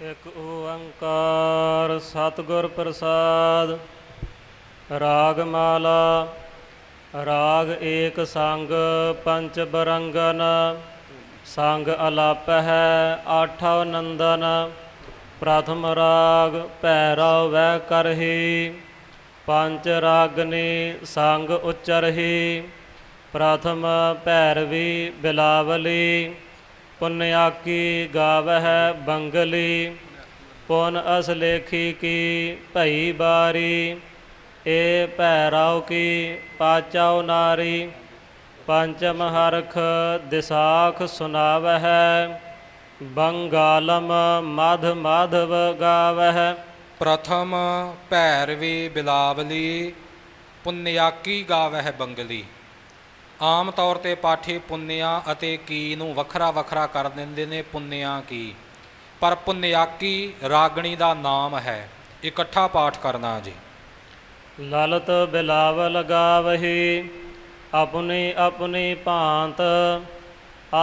ਇਕ ਓੰਕਾਰ, ਸਤਿਗੁਰ ਪ੍ਰਸਾਦ ਰਾਗ ਮਾਲਾ ਰਾਗ ਏਕ ਸੰਗ ਪੰਚ ਬਰੰਗਨ, ਸੰਗ ਅਲਾਪ ਹੈ ਆਠਵ ਨੰਦਨ ਪ੍ਰਥਮ ਰਾਗ ਭੈਰਵ ਵੈ ਕਰਹੀ, ਪੰਜ ਰਾਗਨੀ ਸੰਗ ਉਚਰਹੀ, ਪ੍ਰਥਮ ਭੈਰਵੀ ਬਿਲਾਵਲੀ ਪੁੰਨਿਆਕੀ ਗਾਵਹਿ ਬੰਗਲੀ, ਪੁਨ ਅਸ ਲੇਖੀ ਕੀ ਭਈ ਬਾਰੀ, ਏ ਭੈਰਵ ਕੀ ਪਾਚਾਉ ਨਾਰੀ, ਪੰਚਮ ਹਰਖ ਦਿਸਾਖ ਸੁਨਾਵਹਿ, ਬੰਗਾਲਮ ਮਧ ਮਾਧਵ ਗਾਵਹਿ। ਪ੍ਰਥਮ ਭੈਰਵੀ ਬਿਲਾਵਲੀ ਪੁੰਨਿਆਕੀ ਗਾਵਹਿ ਬੰਗਲੀ। ਆਮ ਤੌਰ ਤੇ ਪਾਠੀ ਪੁੰਨਿਆ ਅਤੇ ਕੀ ਨੂੰ ਵੱਖਰਾ ਵੱਖਰਾ ਕਰ ਦਿੰਦੇ ਨੇ, ਪੁੰਨਿਆ ਕੀ? ਪਰ ਪੁੰਨਿਆਕੀ ਰਾਗਣੀ ਦਾ ਨਾਮ ਹੈ। ਇਕੱਠਾ ਪਾਠ ਕਰਨਾ ਜੀ। ਲਲਤ ਬਿਲਾਵਲ ਗਾਵਹੀ ਆਪਣੀ ਆਪਣੀ ਭਾਂਤ,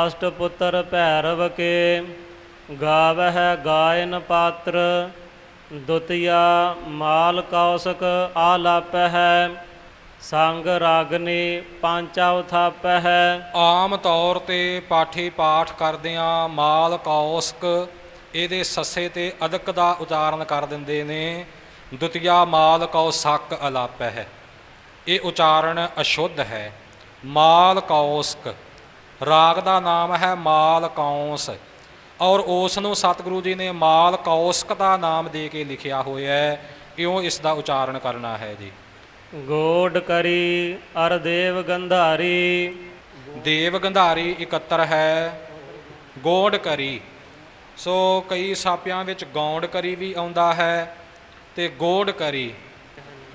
ਅਸ਼ਟ ਪੁੱਤਰ ਭੈਰਵ ਕੇ, ਗਾਵਹਿ ਗਾਇਨ ਪਾਤਰ, ਦੁਤੀਆ ਮਾਲ ਕੌਸਕ ਆਲਾਪ ਹੈ ਸੰਗ ਰਾਗਨੀ ਪਾਂਚਾਉ ਥਾਪਹਿ ਆਮ ਤੌਰ ਤੇ ਪਾਠੀ ਪਾਠ ਕਰਦਿਆਂ ਮਾਲ ਕੌਸਕ, ਇਹਦੇ ਸੱਸੇ ਤੇ ਅਦਕ ਦਾ ਉਚਾਰਨ ਕਰ ਦਿੰਦੇ ਨੇ। ਦੁਤੀਆ ਮਾਲ ਕੌ ਸੱਕ ਅਲਾਪ ਹੈ ਇਹ ਉਚਾਰਨ ਅਸ਼ੁੱਧ ਹੈ। ਮਾਲ ਕੌਸਕ, ਰਾਗ ਦਾ ਨਾਮ ਹੈ ਮਾਲ ਕੌਸ। ਔਰ ਉਸ ਨੂੰ ਸਤਿਗੁਰੂ ਜੀ ਨੇ ਮਾਲ ਕੌਸਕ ਦਾ ਨਾਮ ਦੇ ਕੇ ਲਿਖਿਆ ਹੋਇਆ ਹੈ। ਇਉਂ ਇਸ ਦਾ ਉਚਾਰਨ ਕਰਨਾ ਹੈ ਜੀ। ਗੋਡ ਕਰੀ ਅਰ ਦੇਵ ਗੰਧਾਰੀ। ਦੇਵ ਗੰਧਾਰੀ ਇਕੱਤਰ ਹੈ ਗੋਂਡ ਕਰੀ। ਸੋ ਕਈ ਸਾਪਿਆਂ ਵਿੱਚ ਗੌਂਡ ਕਰੀ ਵੀ ਆਉਂਦਾ ਹੈ ਤੇ ਗੋਡ ਕਰੀ।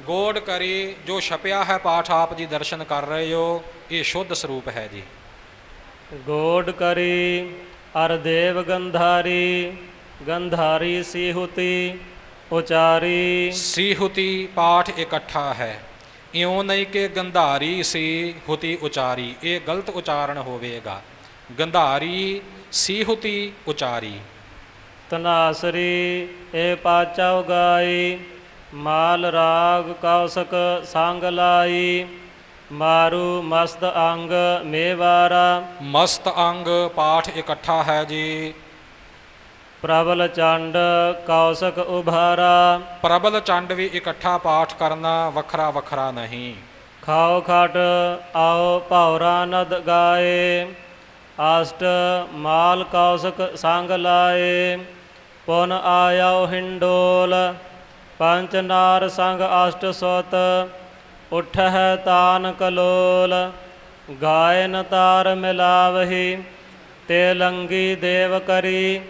ਗੋਡ ਕਰੀ ਜੋ ਛਪਿਆ ਹੈ ਪਾਠ ਆਪ ਜੀ ਦਰਸ਼ਨ ਕਰ ਰਹੇ ਹੋ ਇਹ ਸ਼ੁੱਧ ਸਰੂਪ ਹੈ ਜੀ। ਗੋਡ ਕਰੀ ਅਰ ਦੇਵ ਗੰਧਾਰੀ ਗੰਧਾਰੀ ਸੀਹੁਤੀ ਉਚਾਰੀ। ਸੀਹੁਤੀ ਪਾਠ ਇਕੱਠਾ ਹੈ। ਇਉਂ ਨਹੀਂ ਕਿ ਗੰਧਾਰੀ ਸੀ ਹੁਤੀ ਉਚਾਰੀ ਇਹ ਗਲਤ ਉਚਾਰਨ ਹੋਵੇਗਾ। ਗੰਧਾਰੀ ਸੀਹੁਤੀ ਉਚਾਰੀ। ਤਨਾਸਰੀ ਏ ਪਾਚਾਉ ਗਾਈ ਮਾਲ ਰਾਗ ਕੌਸਕ ਸੰਗ ਲਾਈ ਮਾਰੂ ਮਸਤ ਅੰਗ ਮੇਵਾਰਾ। ਮਸਤ ਅੰਗ ਪਾਠ ਇਕੱਠਾ ਹੈ ਜੀ। ਪ੍ਰਬਲ ਚੰਡ ਕੌਸਕ ਉਭਾਰਾ। ਪ੍ਰਬਲ ਚੰਡ ਵੀ ਇਕੱਠਾ ਪਾਠ ਕਰਨਾ ਵੱਖਰਾ ਵੱਖਰਾ ਨਹੀਂ। ਖਾਓ ਖਟ ਆਓ ਭੌਰਾ ਨਦ ਗਾਏ। ਆਸਟ ਮਾਲ ਕੌਸਕ ਸੰਗ ਲਾਏ। ਪੁਨ ਆਇਓ ਹਿੰਡੋਲ ਪੰਚ ਨਾਰ ਸੰਗ ਅਸ਼ਟ ਸੁਤ। ਉਠਹਿ ਤਾਨ ਕਲੋਲ ਗਾਇਨ ਤਾਰ ਮਿਲਾਵਹੀ ਤੇ ਲੰਗੀ ਦੇਵ ਕਰੀ।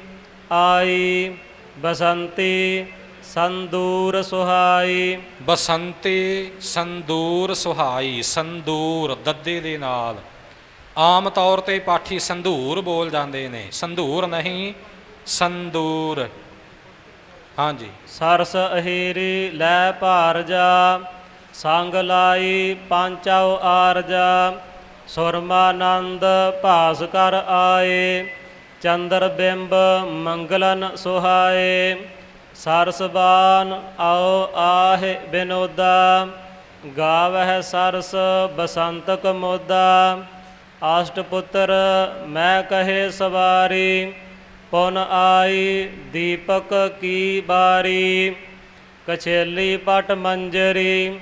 ਆਈ ਬਸੰਤੀ ਸੰਦੂਰ ਸੁਹਾਈ। ਬਸੰਤੀ ਸੰਦੂਰ ਸੁਹਾਈ ਸੰਦੂਰ ਦੱਦੇ ਦੇ ਨਾਲ। ਆਮ ਤੌਰ ਤੇ ਪਾਠੀ ਸੰਧੂਰ ਬੋਲ ਜਾਂਦੇ ਨੇ ਸੰਧੂਰ ਨਹੀਂ ਸੰਦੂਰ। ਹਾਂਜੀ। ਸਰਸ ਅਹੀਰੀ ਲੈ ਭਾਰ ਜਾ ਸੰਗ ਲਾਈ ਪਾਂਚਾਉ ਆਰਜਾ ਸੁਰਮਾਨੰਦ ਭਾਸ ਕਰ ਆਏ। ਚੰਦਰ ਬਿੰਬ ਮੰਗਲਨ ਸੁਹਾਏ ਸਰਸਬਾਨ ਆਓ ਆਹੇ ਬਿਨੋਦਾ ਗਾਵਹਿ ਸਰਸ ਬਸੰਤ ਕਮੋਦਾ ਅਸ਼ਟ ਪੁੱਤਰ ਮੈਂ ਕਹੇ ਸਵਾਰੀ ਪੁਨ ਆਈ ਦੀਪਕ ਕੀ ਬਾਰੀ ਕਛੇਲੀ ਪਟ ਮੰਜਰੀ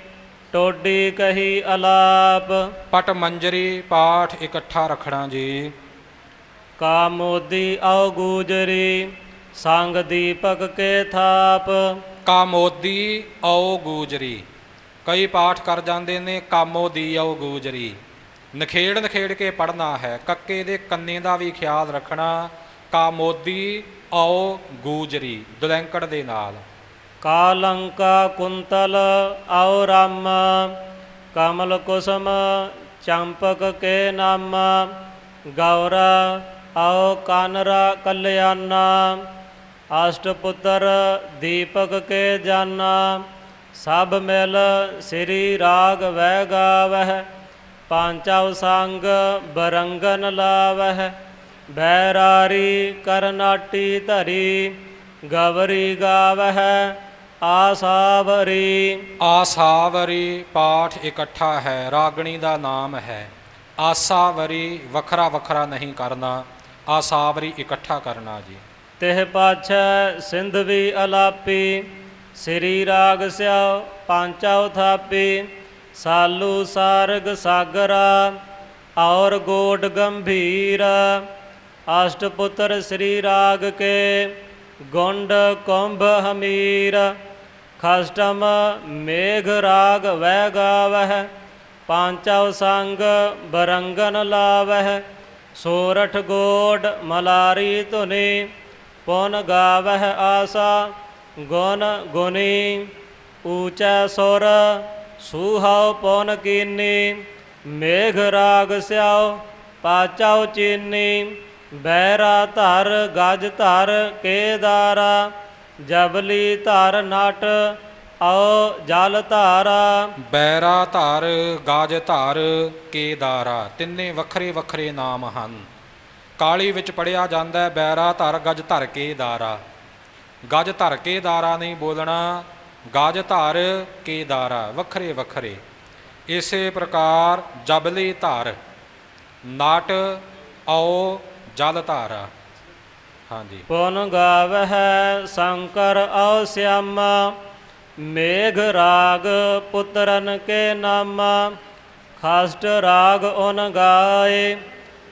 ਟੋਡੀ ਕਹੀ ਅਲਾਪ ਪਟ ਮੰਜਰੀ ਪਾਠ ਇਕੱਠਾ ਰੱਖਣਾ ਜੀ ਕਾ ਮੋਦੀ ਆਉ ਗੂਜਰੀ ਸੰਗ ਦੀਪਕ ਕੇ ਥਾਪ। ਕਾਮੋਦੀ ਆਓ ਗੂਜਰੀ ਕਈ ਪਾਠ ਕਰ ਜਾਂਦੇ ਨੇ ਕਾਮੋਦੀ ਆਓ ਗੂਜਰੀ। ਨਖੇੜ ਨਖੇੜ ਕੇ ਪੜਨਾ ਹੈ ਕੱਕੇ ਦੇ ਕੰਨੇ ਦਾ ਵੀ ਖਿਆਲ ਰੱਖਣਾ। ਕਾਮੋਦੀ ਆਓ ਗੂਜਰੀ ਦੁਲੈਂਕੜ ਦੇ ਨਾਲ। ਕਾ ਲੰਕਾ ਕੁੰਤਲ ਆਉ ਰਾਮ ਕਮਲ ਕੁਸਮ ਚੰਪਕ ਕੇ ਨਾਮ। ਗੌਰਾ ਆਉ ਕਾਨਰਾ ਕਲਿਆਣਾ ਅਸ਼ਟ ਪੁੱਤਰ ਦੀਪਕ ਕੇ ਜਾਨਾ, ਸਭ ਮਿਲ ਸ੍ਰੀ ਰਾਗ ਵੈ ਗਾਵਹਿ, ਪਾਂਚਵ ਸੰਗ ਬਰੰਗਨ ਲਾਵਹਿ, ਬੈਰਾਰੀ ਕਰਨਾਟੀ ਧਰੀ, ਗਵਰੀ ਗਾਵਹਿ, ਆਸਾਵਰੀ। ਆਸਾਵਰੀ ਪਾਠ ਇਕੱਠਾ ਹੈ, ਰਾਗਣੀ ਦਾ ਨਾਮ ਹੈ। ਆਸਾਵਰੀ ਵੱਖਰਾ ਵੱਖਰਾ ਨਹੀਂ ਕਰਨਾ। ਆਸਾਵਰੀ ਇਕੱਠਾ ਕਰਨਾ ਜੀ। ਤਿਹ ਪਾਛੈ ਸਿੰਧਵੀ ਅਲਾਪੀ, ਸ੍ਰੀ ਰਾਗ ਸਿਓ ਪਾਂਚਾਉ ਥਾਪੀ ਸਾਲੂ ਸਾਰਗ ਸਾਗਰਾ, ਔਰ ਗੋਡ ਗੰਭੀਰ, ਅਸ਼ਟਪੁੱਤਰ ਸ੍ਰੀ ਰਾਗ ਕੇ, ਗੁੰਡ ਕੁੰਭ ਹਮੀਰ, ਖਸ਼ਟਮ ਮੇਘ ਰਾਗ ਵੈ ਗਾਵਹਿ ਪਾਂਚਵ ਸੰਗ ਬਰੰਗਨ ਲਾਵਹਿ ਸੋਰਠ ਗੋਡ ਮਲਾਰੀ ਧੁਨੀ, ਪੁਨ ਗਾਵਹਿ ਆਸਾ, ਗੁਣ ਗੁਨੀ ਊਚੈ ਸੁਰ, ਸੂਹਾਉ ਪੁਨ ਕੀਨੀ, ਮੇਘ ਰਾਗ ਸਿਆਉ, ਪਾਚਾਉ ਚੀਨੀ, ਬੈਰਾ ਧਰ, ਗਜ ਧਰ, ਕੇਦਾਰਾ, ਜਬਲੀ ਧਰ ਨਟ ਆਓ ਜਲ ਧਾਰਾ ਬੈਰਾ ਧਰ ਗਾਜ ਧਰ ਕੇਦਾਰਾ ਤਿੰਨੇ ਵੱਖਰੇ ਵੱਖਰੇ ਨਾਮ ਹਨ। ਕਾਲੀ ਵਿੱਚ ਪੜਿਆ ਜਾਂਦਾ ਹੈ ਬੈਰਾ ਧਰ ਗਜ ਧਰ ਕੇਦਾਰਾ। ਗਜ ਧਰ ਕੇਦਾਰਾ ਨਹੀਂ ਬੋਲਣਾ ਗਜ ਧਰ ਕੇਦਾਰਾ ਵੱਖਰੇ ਵੱਖਰੇ। ਇਸੇ ਪ੍ਰਕਾਰ ਜਬਲੀ ਧਰ ਨਾਟ ਆਓ ਜਲ ਧਾਰਾ ਹਾਂਜੀ। ਪੁਨ ਗਾਵਹਿ ਸ਼ੰਕਰ ਔ ਸਿਆਮਾ ਮੇਘ ਰਾਗ ਪੁੱਤਰਨ ਕੇ ਨਾਮਾ, ਖਸਟ ਰਾਗ ਓਨ ਗਾਏ,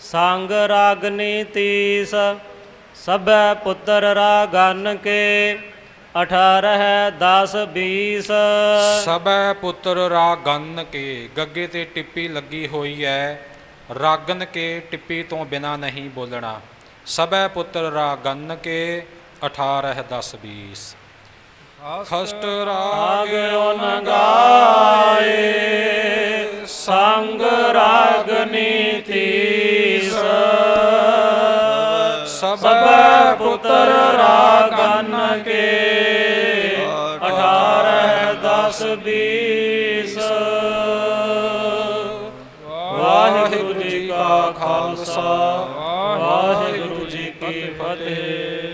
ਸੰਗ ਰਾਗਨੀ ਤੀਸ ਸਭੈ ਪੁੱਤਰ ਰਾਗਨ ਕੇ 18 10 20 ਸਭੈ ਪੁੱਤਰ ਰਾਗਨ ਕੇ, ਗੱਗੇ ਤੇ ਟਿੱਪੀ ਲੱਗੀ ਹੋਈ ਹੈ ਰਾਗਨ ਕੇ ਟਿੱਪੀ ਤੋਂ ਬਿਨਾ ਨਹੀਂ ਬੋਲਣਾ। ਸਭੈ ਪੁੱਤਰ ਰਾਗਨ ਕੇ 18 10 20 ਖਸਟ ਰਾਗ ਓਨ ਗਾਏ, ਸੰਗ ਰਾਗਨੀ ਤੀਸ ਸਭੈ ਪੁੱਤਰ ਰਾਗਨ ਕੇ 18 10 20 ਵਾਹਿਗੁਰੂ ਜੀ ਕਾ ਖਾਲਸਾ, ਵਾਹਿਗੁਰੂ ਜੀ ਕੀ ਫਤਿਹ।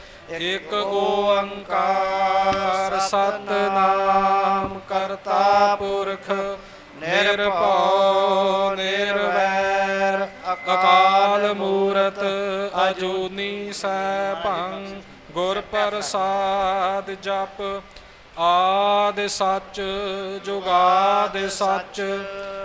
ਇਕ ਓੰਕਾਰ ਸਤਨਾਮ ਕਰਤਾ ਪੁਰਖ, ਨਿਰਭਉ, ਨਿਰਵੈਰ, ਅਕਾਲ ਮੂਰਤ ਅਜੂਨੀ ਸੈਭੰ, ਗੁਰ ਪ੍ਰਸਾਦ ਜਪ, ਆਦ ਸੱਚ, ਜੁਗਾਦ ਸੱਚ